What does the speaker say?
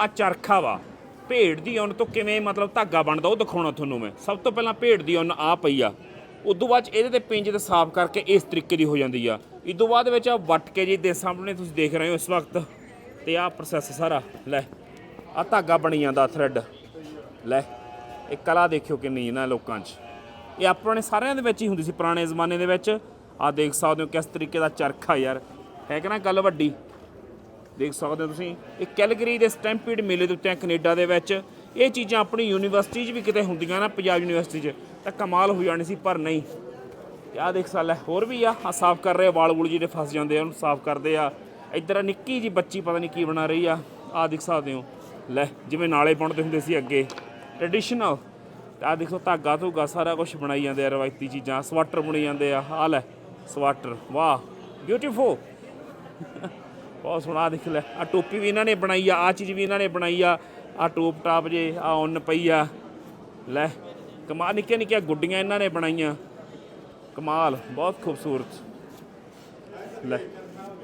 ਆ ਚਰਖਾ ਵਾ। ਭੇਡ ਦੀ ਉੱਨ ਤੋਂ ਕਿਵੇਂ ਮਤਲਬ ਧਾਗਾ ਬਣਦਾ ਉਹ ਦਿਖਾਉਣਾ ਤੁਹਾਨੂੰ ਮੈਂ। ਸਭ ਤੋਂ ਪਹਿਲਾਂ ਭੇਡ ਦੀ ਉੱਨ ਆ ਪਈ ਆ। ਉਦੋਂ ਬਾਅਦ 'ਚ ਇਹਦੇ ਤੇ ਪਿੰਜ ਤੇ ਸਾਫ਼ ਕਰਕੇ ਇਸ ਤਰੀਕੇ ਦੀ ਹੋ ਜਾਂਦੀ ਆ। ਇਦੋਂ ਬਾਅਦ ਵਿੱਚ ਆ ਵੱਟ ਕੇ ਜੀ ਦੇ ਸਾਹਮਣੇ ਤੁਸੀਂ ਦੇਖ ਰਹੇ ਹੋ ਇਸ ਵਕਤ। ਤੇ ਆ ਪ੍ਰੋਸੈਸ ਸਾਰਾ। ਲੈ, ਆ ਧਾਗਾ ਬਣੀ ਜਾਂਦਾ ਥ੍ਰੈਡ ਲੈ, ਇਹ ਕਲਾ ਦੇਖਿਓ ਕਿੰਨੀ ਇਹਨਾਂ ਲੋਕਾਂ 'ਚ। ਇਹ ਆਪਣੇ ਸਾਰਿਆਂ ਦੇ ਵਿੱਚ ਹੀ ਹੁੰਦੀ ਸੀ, ਪੁਰਾਣੇ ਜ਼ਮਾਨੇ ਦੇ ਵਿੱਚ। ਆ ਦੇਖ ਸਕਦੇ ਹੋ ਕਿਸ ਤਰੀਕੇ ਦਾ ਚਰਖਾ ਯਾਰ। ਹੈ ਕਿ ਨਾ ਗੱਲ ਵੱਡੀ? ਦੇਖ ਸਕਦੇ ਹੋ ਤੁਸੀਂ। ਇਹ ਕੈਲਗਰੀ ਦੇ ਸਟੈਂਪੀਡ ਮੇਲੇ ਦੇ ਉੱਤੇ ਆ ਕੈਨੇਡਾ ਦੇ ਵਿੱਚ। ਇਹ ਚੀਜ਼ਾਂ ਆਪਣੀ ਯੂਨੀਵਰਸਿਟੀ 'ਚ ਵੀ ਕਿਤੇ ਹੁੰਦੀਆਂ ਨਾ, ਪੰਜਾਬ ਯੂਨੀਵਰਸਿਟੀ 'ਚ, ਤਾਂ ਕਮਾਲ ਹੋ ਜਾਣੀ ਸੀ, ਪਰ ਨਹੀਂ। ਆ ਦੇਖ ਸਾਲ ਹੈ ਹੋਰ ਵੀ ਆ। ਆ ਸਾਫ਼ ਕਰ ਰਹੇ ਵਾਲ ਵੂਲ ਜਿਹੜੇ ਫਸ ਜਾਂਦੇ ਆ, ਉਹਨੂੰ ਸਾਫ਼ ਕਰਦੇ ਆ। ਇੱਧਰ ਆ ਨਿੱਕੀ ਜੀ ਬੱਚੀ, ਪਤਾ ਨਹੀਂ ਕੀ ਬਣਾ ਰਹੀ ਆ। ਆ ਦੇਖ ਸਕਦੇ ਹੋ। ਲੈ, ਜਿਵੇਂ ਨਾਲੇ ਬਣਦੇ ਹੁੰਦੇ ਸੀ ਅੱਗੇ। ਟ੍ਰੈਡੀਸ਼ਨਲ ਆ ਦੇਖੋ, ਧਾਗਾ ਧੁਗਾ ਸਾਰਾ ਕੁਝ ਬਣਾਈ ਜਾਂਦੇ ਆ, ਰਵਾਇਤੀ ਚੀਜ਼ਾਂ। ਸਵਾਟਰ ਬੁਣੇ ਜਾਂਦੇ ਆ। ਆ ਲੈ, ਸਵਾਟਰ। ਵਾਹ ਬਿਊਟੀਫੁਲ ਬਹੁਤ ਸੋਹਣਾ ਦੇਖ ਲੈ ਆ ਟੋਪੀ ਵੀ ਇਹਨਾਂ ਨੇ ਬਣਾਈ ਆ ਆ ਚੀਜ਼ ਵੀ ਇਹਨਾਂ ਨੇ ਬਣਾਈ ਆ ਆ ਟੋਪ ਟਾਪ ਜੇ ਆ ਉਨ ਪਈ ਆ। ਲੈ, ਕਮਾਲ, ਨਿੱਕੀਆਂ ਨਿੱਕੀਆਂ ਗੁੱਡੀਆਂ ਇਹਨਾਂ ਨੇ ਬਣਾਈਆਂ। ਕਮਾਲ, ਬਹੁਤ ਖੂਬਸੂਰਤ। ਲੈ।